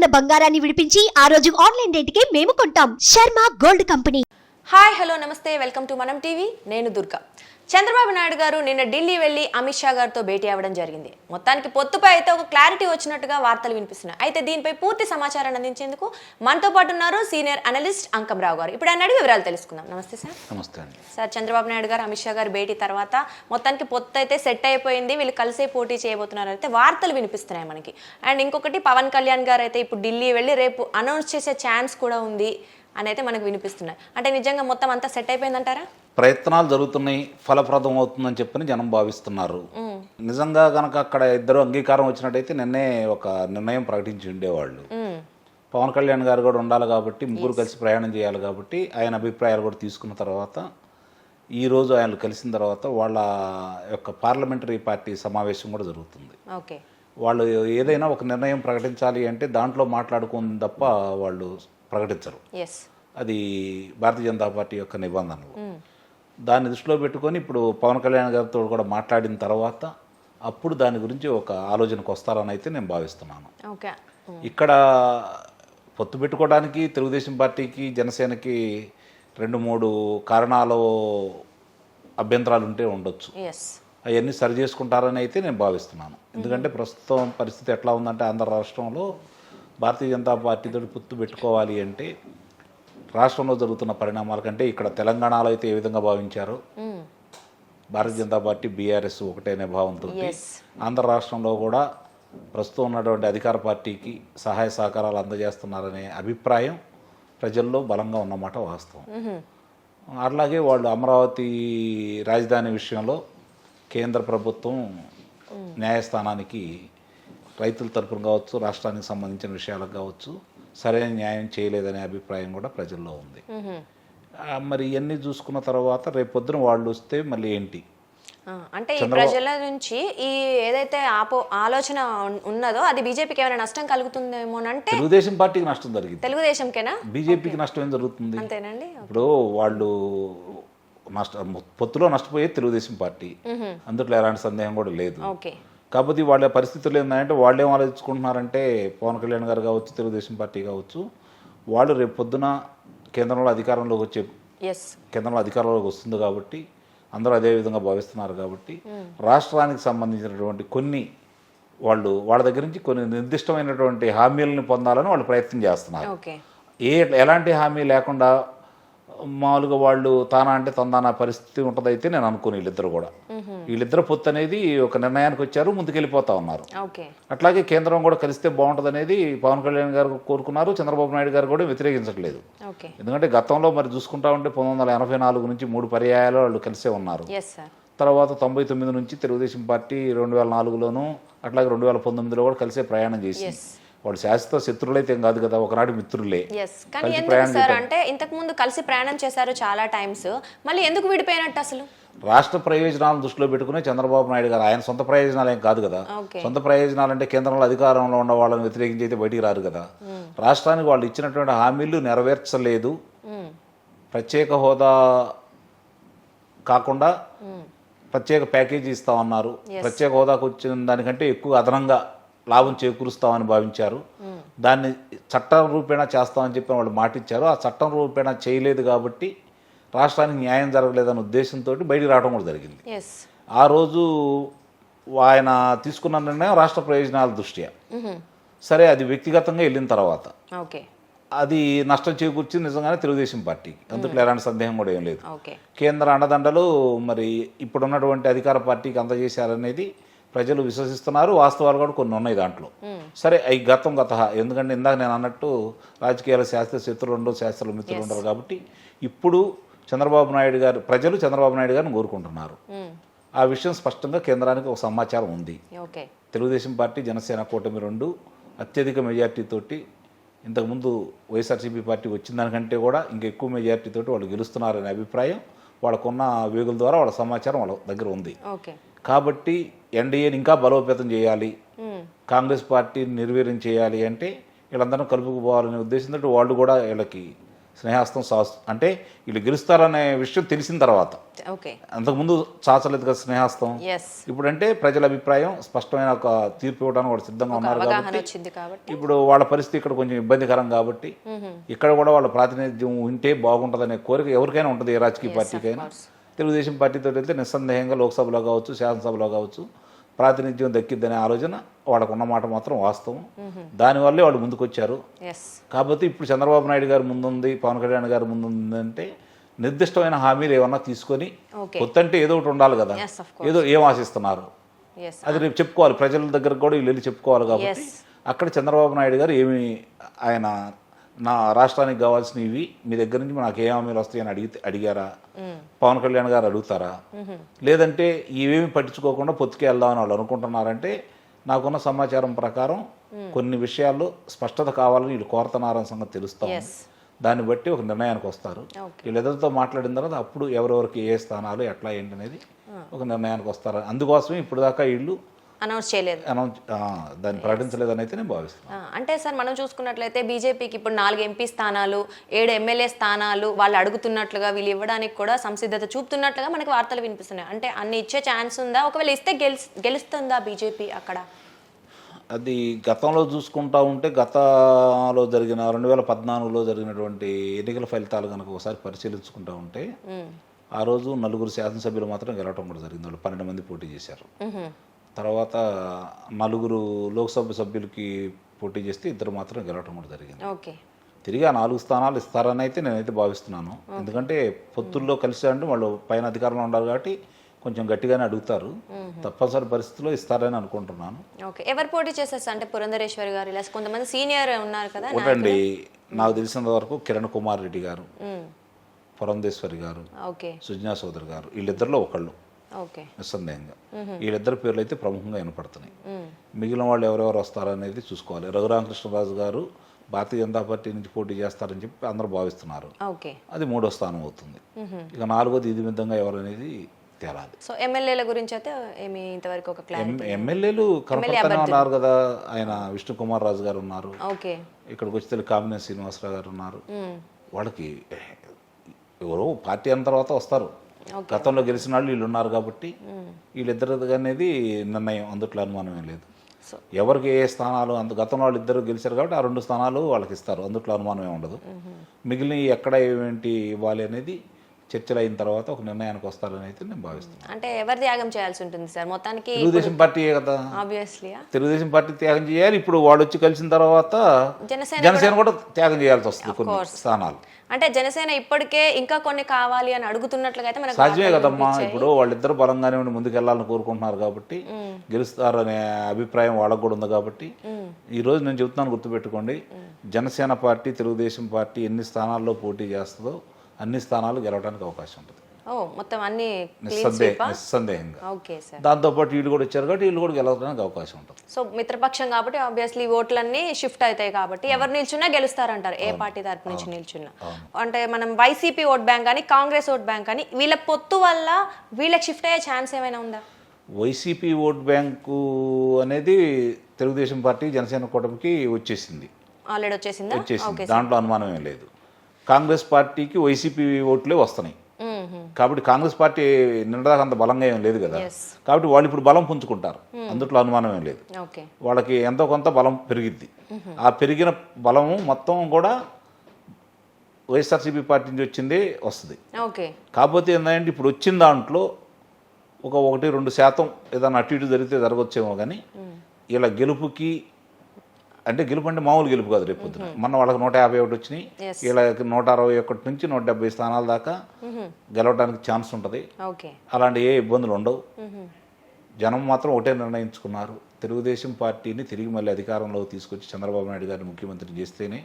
ఉన్న బంగారాన్ని విడిపించి ఆ రోజు ఆన్లైన్ రేటుకే మేము కొంటాం. Sharma gold company. Hi hello నమస్తే. Welcome to Manam TV. నేను దుర్గా. చంద్రబాబు నాయుడు గారు నిన్న ఢిల్లీ వెళ్ళి అమిత్ షా గారితో భేటీ అవ్వడం జరిగింది. మొత్తానికి పొత్తుపై అయితే ఒక క్లారిటీ వచ్చినట్టుగా వార్తలు వినిపిస్తున్నాయి. అయితే దీనిపై పూర్తి సమాచారాన్ని అందించేందుకు మనతో పాటు ఉన్నారు సీనియర్ అనలిస్ట్ అంకంరావు గారు. ఇప్పుడు ఆయన అడిగి వివరాలు తెలుసుకుందాం. నమస్తే సార్. నమస్తే సార్ చంద్రబాబు నాయుడు గారు అమిత్ షా గారు భేటీ తర్వాత మొత్తానికి పొత్తు అయితే సెట్ అయిపోయింది. వీళ్ళు కలిసే పోటీ చేయబోతున్నారు. అయితే వార్తలు వినిపిస్తున్నాయి మనకి. అండ్ ఇంకొకటి పవన్ కళ్యాణ్ గారు అయితే ఇప్పుడు ఢిల్లీ వెళ్ళి రేపు అనౌన్స్ చేసే ఛాన్స్ కూడా ఉంది. అని అయితే మనకు వినిపిస్తున్నాయి. అంటే నిజంగా మొత్తం అంతా సెట్ అయిపోయిందంటారా? ప్రయత్నాలు జరుగుతున్నాయి ఫలప్రదం అవుతుందని చెప్పని జనం భావిస్తున్నారు. నిజంగా కనుక అక్కడ ఇద్దరు అంగీకారం వచ్చినట్టయితే నిన్నే ఒక నిర్ణయం ప్రకటించి ఉండేవాళ్ళు. పవన్ కళ్యాణ్ గారు కూడా ఉండాలి కాబట్టి ముగ్గురు కలిసి ప్రయాణం చేయాలి కాబట్టి ఆయన అభిప్రాయాలు కూడా తీసుకున్న తర్వాత ఈ రోజు ఆయన కలిసిన తర్వాత వాళ్ళ యొక్క పార్లమెంటరీ పార్టీ సమావేశం కూడా జరుగుతుంది. ఓకే. వాళ్ళు ఏదైనా ఒక నిర్ణయం ప్రకటించాలి అంటే దాంట్లో మాట్లాడుకుంది తప్ప వాళ్ళు ప్రకటించరు. అది భారతీయ జనతా పార్టీ యొక్క నిబంధనలు. దాన్ని దృష్టిలో పెట్టుకొని ఇప్పుడు పవన్ కళ్యాణ్ గారితో కూడా మాట్లాడిన తర్వాత అప్పుడు దాని గురించి ఒక ఆలోచనకు వస్తారని అయితే నేను భావిస్తున్నాను. ఓకే ఇక్కడ పొత్తు పెట్టుకోవడానికి తెలుగుదేశం పార్టీకి జనసేనకి రెండు మూడు కారణాలు అభ్యంతరాలు ఉంటే ఉండొచ్చు. అవన్నీ సరి చేసుకుంటారని అయితే నేను భావిస్తున్నాను. ఎందుకంటే ప్రస్తుతం పరిస్థితి ఎట్లా ఉందంటే ఆంధ్ర రాష్ట్రంలో భారతీయ జనతా పార్టీతో పొత్తు పెట్టుకోవాలి అంటే రాష్ట్రంలో జరుగుతున్న పరిణామాల కంటే ఇక్కడ తెలంగాణలో అయితే ఏ విధంగా భావించారో? భారతీయ జనతా పార్టీ బీఆర్ఎస్ ఒకటే అనే భావంతో. ఆంధ్ర రాష్ట్రంలో కూడా ప్రస్తుతం ఉన్నటువంటి అధికార పార్టీకి సహాయ సహకారాలు అందజేస్తున్నారనే అభిప్రాయం ప్రజల్లో బలంగా ఉన్నమాట వాస్తవం. అట్లాగే వాళ్ళు అమరావతి రాజధాని విషయంలో కేంద్ర ప్రభుత్వం న్యాయస్థానానికి రైతుల తరపున కావచ్చు రాష్ట్రానికి సంబంధించిన విషయాలకు కావచ్చు సరైన న్యాయం చేయలేదనే అభిప్రాయం కూడా ప్రజల్లో ఉంది. మరి ఇవన్నీ చూసుకున్న తర్వాత రేపొద్దున వాళ్ళు వస్తే మళ్ళీ ఏంటి? అంటే ఈ ప్రజల నుంచి ఈ ఏదైతే ఆపో ఆలోచన ఉన్- ఉన్నదో అది బీజేపీకి ఏమైనా నష్టం కలుగుతుందేమోనంటే తెలుగుదేశం పార్టీకి నష్టం జరిగింది. తెలుగుదేశంకేనా? బీజేపీకి నష్టం ఏం జరుగుతుంది? అంతేనండి. ఇప్పుడు వాళ్ళు నష్ట పొత్తులో నష్టపోయేది తెలుగుదేశం పార్టీ. అందుట్లో ఎలాంటి సందేహం కూడా లేదు. కాకపోతే వాళ్ళ పరిస్థితులు ఏంటంటే వాళ్ళు ఏం ఆలోచించుకుంటున్నారంటే పవన్ కళ్యాణ్ గారు కావచ్చు తెలుగుదేశం పార్టీ కావచ్చు వాళ్ళు రేపు పొద్దున కేంద్రంలో అధికారంలోకి వచ్చే కేంద్రంలో అధికారంలోకి వస్తుంది కాబట్టి అందరూ అదే విధంగా భావిస్తున్నారు కాబట్టి రాష్ట్రానికి సంబంధించినటువంటి కొన్ని వాళ్ళు వాళ్ళ దగ్గర నుంచి కొన్ని నిర్దిష్టమైనటువంటి హామీలను పొందాలని వాళ్ళు ప్రయత్నం చేస్తున్నారు. ఏ ఎలాంటి హామీ లేకుండా మామూలుగా వాళ్ళు తానా అంటే తందానా పరిస్థితి ఉంటుందైతే నేను అనుకోను వీళ్ళిద్దరు కూడా. వీళ్ళిద్దరు పొత్తు అనేది ఒక నిర్ణయానికి వచ్చారు ముందుకెళ్ళిపోతా ఉన్నారు. అట్లాగే కేంద్రం కూడా కలిస్తే బాగుంటుంది అనేది పవన్ కళ్యాణ్ గారు కోరుకున్నారు చంద్రబాబు నాయుడు గారు కూడా వ్యతిరేకించట్లేదు. ఎందుకంటే గతంలో మరి చూసుకుంటా ఉంటే పంతొమ్మిది వందల ఎనభై నాలుగు నుంచి మూడు పర్యాయాలు వాళ్ళు కలిసే ఉన్నారు. తర్వాత తొంభై తొమ్మిది నుంచి తెలుగుదేశం పార్టీ రెండు వేల నాలుగులోను అట్లాగే రెండు వేల పంతొమ్మిదిలో కూడా కలిసే ప్రయాణం చేసి వాళ్ళు శాశ్వత శత్రువులైతే ఏం కాదు కదా ఒకనాటి మిత్రులే. కానీ ఎందుకు సార్ అంటే ఇంతకు ముందు కలిసి ప్రయాణం చేశారు చాలా టైమ్స్ మళ్ళీ ఎందుకు విడిపోయినట్టు అసలు? రాష్ట్ర ప్రయోజనాలను దృష్టిలో పెట్టుకుని చంద్రబాబు నాయుడు గారు ఆయన సొంత ప్రయోజనాలు ఏం కాదు కదా. సొంత ప్రయోజనాలు అంటే కేంద్రంలో అధికారంలో ఉన్న వాళ్ళని వ్యతిరేకించి అయితే బయటికి రారు కదా. రాష్ట్రానికి వాళ్ళు ఇచ్చినటువంటి హామీలు నెరవేర్చలేదు. మ్మ్. ప్రత్యేక హోదా కాకుండా ప్రత్యేక ప్యాకేజీ ఇస్తామన్నారు. ప్రత్యేక హోదాకు వచ్చిన దానికంటే ఎక్కువ అదనంగా. లాభం చేకూరుస్తామని భావించారు. దాన్ని చట్టం రూపేణా చేస్తామని చెప్పి వాళ్ళు మాటిచ్చారు. ఆ చట్టం రూపేణా చేయలేదు కాబట్టి రాష్ట్రానికి న్యాయం జరగలేదనే ఉద్దేశంతో బయటికి రావడం కూడా జరిగింది. ఆ రోజు ఆయన తీసుకున్న నిర్ణయం రాష్ట్ర ప్రయోజనాల దృష్ట్యా. సరే అది వ్యక్తిగతంగా వెళ్ళిన తర్వాత. అది నష్టం చేకూర్చింది నిజంగానే తెలుగుదేశం పార్టీకి. అందులో ఎలాంటి సందేహం కూడా ఏం లేదు. కేంద్ర అండదండలు మరి ఇప్పుడున్నటువంటి అధికార పార్టీకి అందజేశారనేది ప్రజలు విశ్వసిస్తున్నారు. వాస్తవాలు కూడా కొన్ని ఉన్నాయి దాంట్లో. సరే అవి గతం గత. ఎందుకంటే ఇందాక నేను అన్నట్టు రాజకీయాల శాస్త్ర శత్రులు ఉండవు శాస్త్రాల మిత్రులు ఉండరు కాబట్టి ఇప్పుడు చంద్రబాబు నాయుడు గారు ప్రజలు చంద్రబాబు నాయుడు గారిని కోరుకుంటున్నారు. మ్మ్. ఆ విషయం స్పష్టంగా కేంద్రానికి ఒక సమాచారం ఉంది. తెలుగుదేశం పార్టీ జనసేన కూటమి రెండు అత్యధిక మెజార్టీతోటి ఇంతకుముందు వైఎస్ఆర్సీపీ పార్టీ వచ్చిన దానికంటే కూడా ఇంకా ఎక్కువ మెజార్టీతోటి వాళ్ళు గెలుస్తున్నారనే అభిప్రాయం వాళ్ళకున్న వేగుల ద్వారా వాళ్ళ సమాచారం వాళ్ళ దగ్గర ఉంది. ఓకే కాబట్టి ఎన్డీఏని ఇంకా బలోపేతం చేయాలి. కాంగ్రెస్ పార్టీని నిర్వీర్యం చేయాలి అంటే వీళ్ళందరం కలుపుకుపోవాలనే ఉద్దేశంతో వాళ్ళు కూడా వీళ్ళకి స్నేహాస్తం సాస్ అంటే వీళ్ళు గెలుస్తారనే విషయం తెలిసిన తర్వాత. అంతకుముందు చాచలేదు కదా స్నేహాస్తం. ఇప్పుడంటే ప్రజల అభిప్రాయం స్పష్టమైన ఒక తీర్పు ఇవ్వడానికి కూడా సిద్ధంగా ఉన్నారు కాబట్టి ఇప్పుడు వాళ్ళ పరిస్థితి ఇక్కడ కొంచెం ఇబ్బందికరం కాబట్టి ఇక్కడ కూడా వాళ్ళ ప్రాతినిధ్యం ఉంటే బాగుంటుందనే కోరిక ఎవరికైనా ఉంటుంది ఏ రాజకీయ పార్టీకైనా. తెలుగుదేశం పార్టీతో వెళ్తే నిస్సందేహంగా లోక్సభలో కావచ్చు శాసనసభలో కావచ్చు ప్రాతినిధ్యం దక్కిద్దనే ఆలోచన వాళ్ళకు ఉన్నమాట మాత్రం వాస్తవం. దానివల్లే వాళ్ళు ముందుకొచ్చారు. కాబట్టి ఇప్పుడు చంద్రబాబు నాయుడు గారు ముందుంది పవన్ కళ్యాణ్ గారు ముందుందంటే నిర్దిష్టమైన హామీలు ఏమన్నా తీసుకొని. కొత్తంటే ఏదో ఒకటి ఉండాలి కదా. ఏదో ఏం ఆశిస్తున్నారు? అది రేపు చెప్పుకోవాలి. ప్రజల దగ్గర కూడా వీళ్ళు వెళ్ళి చెప్పుకోవాలి కాబట్టి. అక్కడ చంద్రబాబు నాయుడు గారు ఏమి ఆయన నా రాష్ట్రానికి కావాల్సినవి మీ దగ్గర నుంచి నాకు ఏ హామీలు వస్తాయని అడిగితే అడిగారా? పవన్ కళ్యాణ్ గారు అడుగుతారా? లేదంటే ఇవేమి పట్టించుకోకుండా పొత్తుకి వెళ్దామని వాళ్ళు అనుకుంటున్నారంటే నాకున్న సమాచారం ప్రకారం కొన్ని విషయాల్లో స్పష్టత కావాలని వీళ్ళు కోరుతున్నారని సంగతి తెలుస్తాం. దాన్ని బట్టి ఒక నిర్ణయానికి వస్తారు. వీళ్ళిద్దరితో మాట్లాడిన తర్వాత అప్పుడు ఎవరెవరికి ఏ స్థానాలు ఎట్లా ఏంటి అనేది ఒక నిర్ణయానికి వస్తారు. అందుకోసమే ఇప్పుడు దాకా వీళ్ళు అనౌన్స్ చేయలేదు. అనౌన్స్ దాన్ని ప్రకటించలేదని అయితే నేను భావిస్తున్నాను అంటే సార్ మనం చూసుకున్నట్లయితే బీజేపీకి ఇప్పుడు నాలుగు ఎంపీ స్థానాలు ఏడు ఎమ్మెల్యే స్థానాలు వాళ్ళు అడుగుతున్నట్లుగా వీళ్ళు ఇవ్వడానికి కూడా సంసిద్ధత చూపుతున్నట్లుగా మనకి వార్తలు వినిపిస్తున్నాయి. అంటే అన్ని ఇచ్చే ఛాన్స్ ఉందా? ఒకవేళ ఇస్తే గెలిచి గెలుస్తుందా బీజేపీ అక్కడ? అది గతంలో చూసుకుంటా ఉంటే గతంలో జరిగిన రెండు వేల పద్నాలుగులో జరిగినటువంటి ఎన్నికల ఫలితాలు కనుక ఒకసారి పరిశీలించుకుంటా ఉంటే ఆ రోజు నలుగురు శాసనసభ్యులు మాత్రం గెలవటం కూడా జరిగింది. వాళ్ళు పన్నెండు మంది పోటీ చేశారు. తర్వాత నలుగురు లోక్సభ సభ్యులకి పోటీ చేస్తే ఇద్దరు మాత్రం గెలవటం కూడా జరిగింది. ఓకే. తిరిగి ఆ నాలుగు స్థానాలు ఇస్తారని అయితే నేనైతే భావిస్తున్నాను. ఎందుకంటే పొత్తుల్లో కలిసి అంటే వాళ్ళు పైన అధికారంలో ఉండాలి కాబట్టి కొంచెం గట్టిగానే అడుగుతారు. తప్పనిసరి పరిస్థితుల్లో ఇస్తారని అనుకుంటున్నాను. ఓకే. ఎవరు పోటీ చేస్తారు అంటే పురంధరేశ్వరి గారు ఇలా కొంతమంది సీనియర్ ఉన్నారు కదా ఒకటండి నాకు తెలిసినంత వరకు కిరణ్ కుమార్ రెడ్డి గారు పురంధేశ్వరి గారు ఓకే. సుజనా చౌదరి గారు వీళ్ళిద్దరిలో ఒకళ్ళు. నిస్సందేహంగా. వీళ్ళిద్దరి పేర్లు అయితే ప్రముఖంగా వినపడుతున్నాయి. మిగిలిన వాళ్ళు ఎవరెవరు వస్తారనేది చూసుకోవాలి. రఘురామకృష్ణరాజు గారు భారతీయ జనతా పార్టీ నుంచి పోటీ చేస్తారని చెప్పి అందరూ భావిస్తున్నారు. అది మూడో స్థానం అవుతుంది. ఇక నాలుగోది ఇది విధంగా ఎవరనేది తేలాలి. సో ఎమ్మెల్యేల గురించి అయితే ఏమి ఇంతవరకు ఒక ఎమ్మెల్యేలు కనపడతానే ఉన్నారు కదా ఆయన విష్ణు కుమార్ రాజు గారు ఉన్నారు. ఇక్కడికి వచ్చి కామినేని శ్రీనివాసరావు గారు ఉన్నారు. వాళ్ళకి ఎవరో పార్టీ అయిన తర్వాత వస్తారు. గతంలో గెలిచిన వాళ్ళు వీళ్ళు ఉన్నారు కాబట్టి వీళ్ళిద్దరు అనేది నిర్ణయం అందుట్లో అనుమానం ఏం లేదు. ఎవరికి ఏ స్థానాలు అంత గతంలో వాళ్ళు ఇద్దరు గెలిచారు కాబట్టి ఆ రెండు స్థానాలు వాళ్ళకి ఇస్తారు అందుట్లో అనుమానం ఏమి ఉండదు. మిగిలిన ఎక్కడ ఏంటి ఇవ్వాలి అనేది చర్చలు అయిన తర్వాత ఒక నిర్ణయానికి వస్తారని అయితే నేను భావిస్తున్నాను. అంటే ఎవరు త్యాగం చేయాల్సి ఉంటుంది సార్? మొత్తానికి తెలుగుదేశం పార్టీయే కదా? ఆబ్వియస్లీ తెలుగుదేశం పార్టీ త్యాగం చేయాలి. ఇప్పుడు వాళ్ళు వచ్చి కలిసిన తర్వాత జనసేన కూడా త్యాగం చేయాల్సి వస్తుంది కొన్ని స్థానాలు. అంటే జనసేన ఇప్పటికే ఇంకా కొన్ని కావాలి అని అడుగుతున్నట్లుగా అయితే మనకు సాధ్యమే వార్తలు కదమ్మా. ఇప్పుడు వాళ్ళిద్దరు బలంగానే ఉండి ముందుకెళ్ళాలని కోరుకుంటున్నారు కాబట్టి గెలుస్తారనే అభిప్రాయం వాళ్ళకు కూడా ఉంది కాబట్టి ఈ రోజు నేను చెబుతున్నాను గుర్తుపెట్టుకోండి. జనసేన పార్టీ తెలుగుదేశం పార్టీ ఎన్ని స్థానాల్లో పోటీ చేస్తుందో అన్ని స్థానాలు గెలవడానికి అవకాశం ఉంటుంది. మొత్తం అన్ని నిస్సందేహంగా. ఓకే సార్ దాంతోపాటు వీళ్ళు కూడా వచ్చారు కాబట్టి వీళ్ళు కూడా గెలవడానికి అవకాశం ఉంటుంది. సో మిత్రపక్షం కాబట్టి ఆబ్వియస్లీ ఓట్లన్నీ షిఫ్ట్ అవుతాయి కాబట్టి ఎవరు నిల్చున్నా గెలుస్తారంటారు ఏ పార్టీ తరపు నుంచి నిల్చున్నా. అంటే మనం వైసీపీ ఓట్ బ్యాంక్ కానీ కాంగ్రెస్ ఓట్ బ్యాంక్ కానీ వీళ్ళ పొత్తు వల్ల వీళ్ళకి షిఫ్ట్ అయ్యే ఛాన్స్ ఏమైనా ఉందా? వైసీపీ ఓట్ బ్యాంకు అనేది తెలుగుదేశం పార్టీ జనసేన కూటమికి వచ్చేసింది. ఆల్రెడీ వచ్చేసిందా? దాంట్లో అనుమానం ఏం లేదు. కాంగ్రెస్ పార్టీకి వైసీపీ ఓట్లే వస్తున్నాయి. కాబట్టి కాంగ్రెస్ పార్టీ నిన్నదాకా అంత బలంగా ఏం లేదు కదా. కాబట్టి వాళ్ళు ఇప్పుడు బలం పుంజుకుంటారు. అందుట్లో అనుమానం ఏం లేదు. వాళ్ళకి ఎంతో కొంత బలం పెరిగిద్ది. ఆ పెరిగిన బలము మొత్తం కూడా వైఎస్ఆర్సీపీ పార్టీ నుంచి వచ్చిందే వస్తుంది. కాకపోతే ఏంటంటే ఇప్పుడు వచ్చిన దాంట్లో ఒక ఒకటి రెండు శాతం ఏదైనా అటు ఇటు జరిగితే జరగవచ్చేమో కానీ ఇలా గెలుపుకి అంటే గెలుపు అంటే మామూలు గెలుపు కాదు రేపు పొద్దున. మొన్న వాళ్ళకి నూట యాభై ఒకటి వచ్చినాయి. వీళ్ళకి నూట అరవై ఒకటి నుంచి నూట డెబ్బై స్థానాల దాకా గెలవడానికి ఛాన్స్ ఉంటుంది. అలాంటి ఏ ఇబ్బందులు ఉండవు. జనం మాత్రం ఒకటే నిర్ణయించుకున్నారు. తెలుగుదేశం పార్టీని తిరిగి మళ్ళీ అధికారంలోకి తీసుకొచ్చి చంద్రబాబు నాయుడు గారిని ముఖ్యమంత్రి చేస్తేనే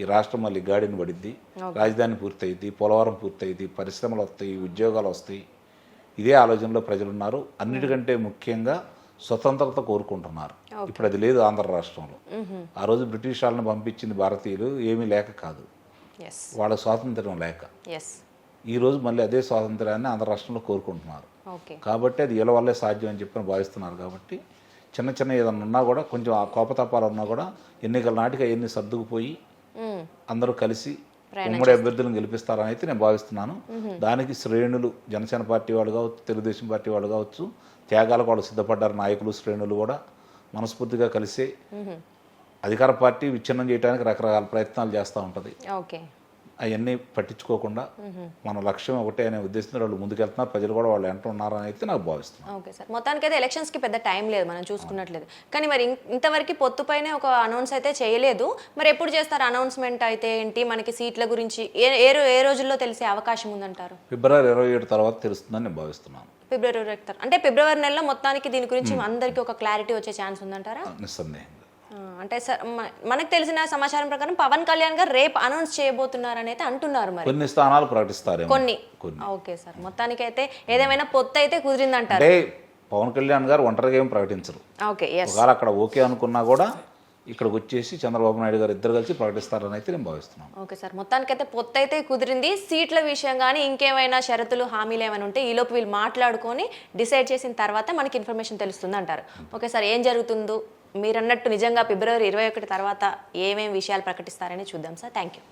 ఈ రాష్ట్రం మళ్ళీ గాడిని పడిద్ది. రాజధాని పూర్తయింది పోలవరం పూర్తయింది పరిశ్రమలు వస్తాయి ఉద్యోగాలు వస్తాయి. ఇదే ఆలోచనలో ప్రజలు ఉన్నారు అన్నిటికంటే ముఖ్యంగా స్వతంత్రత కోరుకుంటున్నారు. ఇప్పుడు అది లేదు ఆంధ్ర రాష్ట్రంలో. ఆ రోజు బ్రిటిష్ వాళ్ళని పంపించింది భారతీయులు ఏమీ లేక కాదు. వాళ్ళ స్వాతంత్ర్యం లేక. ఎస్ ఈ రోజు మళ్ళీ అదే స్వాతంత్ర్యాన్ని ఆంధ్ర రాష్ట్రంలో కోరుకుంటున్నారు. కాబట్టి అది వీళ్ళ వల్లే సాధ్యం అని చెప్పి భావిస్తున్నారు కాబట్టి చిన్న చిన్న ఏదన్నా ఉన్నా కూడా కొంచెం ఆ కోపతాపాలు ఉన్నా కూడా ఎన్నికల నాటికి అవన్నీ సర్దుకుపోయి. అందరూ కలిసి ఉమ్మడి అభ్యర్థులను గెలిపిస్తారని అయితే నేను భావిస్తున్నాను. దానికి శ్రేణులు జనసేన పార్టీ వాళ్ళు కావచ్చు తెలుగుదేశం పార్టీ వాళ్ళు కావచ్చు త్యాగాలకు వాళ్ళు సిద్ధపడ్డారు నాయకులు శ్రేణులు కూడా మనస్ఫూర్తిగా కలిసి అధికార పార్టీ విచ్ఛిన్నం చేయడానికి రకరకాల ప్రయత్నాలు చేస్తూ ఉంటుంది. ఓకే. అవన్నీ పట్టించుకోకుండా మన లక్ష్యం ఒకటే అనే ఉద్దేశంతో వాళ్ళు ముందుకెళ్తున్నారు. ప్రజలు కూడా వాళ్ళు వెంట ఉన్నారని అయితే నాకు భావిస్తున్నాను. Okay sir. మొత్తానికైతే ఎలక్షన్స్కి పెద్ద టైం లేదు మనం చూసుకున్నట్లేదు. కానీ మరి ఇంతవరకు పొత్తుపైనే ఒక అనౌన్స్ అయితే చేయలేదు. మరి ఎప్పుడు చేస్తారు అనౌన్స్మెంట్ అయితే ఏంటి? మనకి సీట్ల గురించి ఏ ఏ రోజుల్లో తెలిసే అవకాశం ఉందంటారు? ఫిబ్రవరి ఇరవై ఏడు తర్వాత తెలుస్తుందని నేను భావిస్తున్నాను. ఫిబ్రవరి ఒకటి. అంటే ఫిబ్రవరి నెలలో మొత్తానికి దీని గురించి అందరికీ ఒక క్లారిటీ వచ్చే ఛాన్స్ ఉందంటారా? నిస్సందేహంగా. అంటే సార్ మనకు తెలిసిన సమాచారం ప్రకారం పవన్ కళ్యాణ్ గారు రేపు అనౌన్స్ చేయబోతున్నారని అయితే అంటున్నారు మరి. కొన్ని స్థానాలు ప్రకటిస్తారేమో. కొన్ని. Okay sir. మొత్తానికైతే ఏదేమైనా పొత్తు అయితే కుదిరిందంటారు పవన్ కళ్యాణ్ గారు ఒంటరిగా ఏం ప్రకటించరు. ఓకే ఒకవేళ అక్కడ ఓకే అనుకున్నా కూడా ఇక్కడికి వచ్చేసి చంద్రబాబు నాయుడు గారు ఇద్దరు కలిసి ప్రకటిస్తారని అయితే నేను భావిస్తున్నాను. ఓకే సార్ మొత్తానికైతే పొత్తు అయితే కుదిరింది. సీట్ల విషయం కానీ ఇంకేమైనా షరతులు హామీలు ఏమైనా ఉంటే ఈలోపు వీళ్ళు మాట్లాడుకొని డిసైడ్ చేసిన తర్వాత మనకి ఇన్ఫర్మేషన్ తెలుస్తుంది అంటారు. ఓకే సార్ ఏం జరుగుతుందో మీరు అన్నట్టు నిజంగా ఫిబ్రవరి ఇరవై ఒకటి తర్వాత ఏమేమి విషయాలు ప్రకటిస్తారని చూద్దాం సార్. Thank you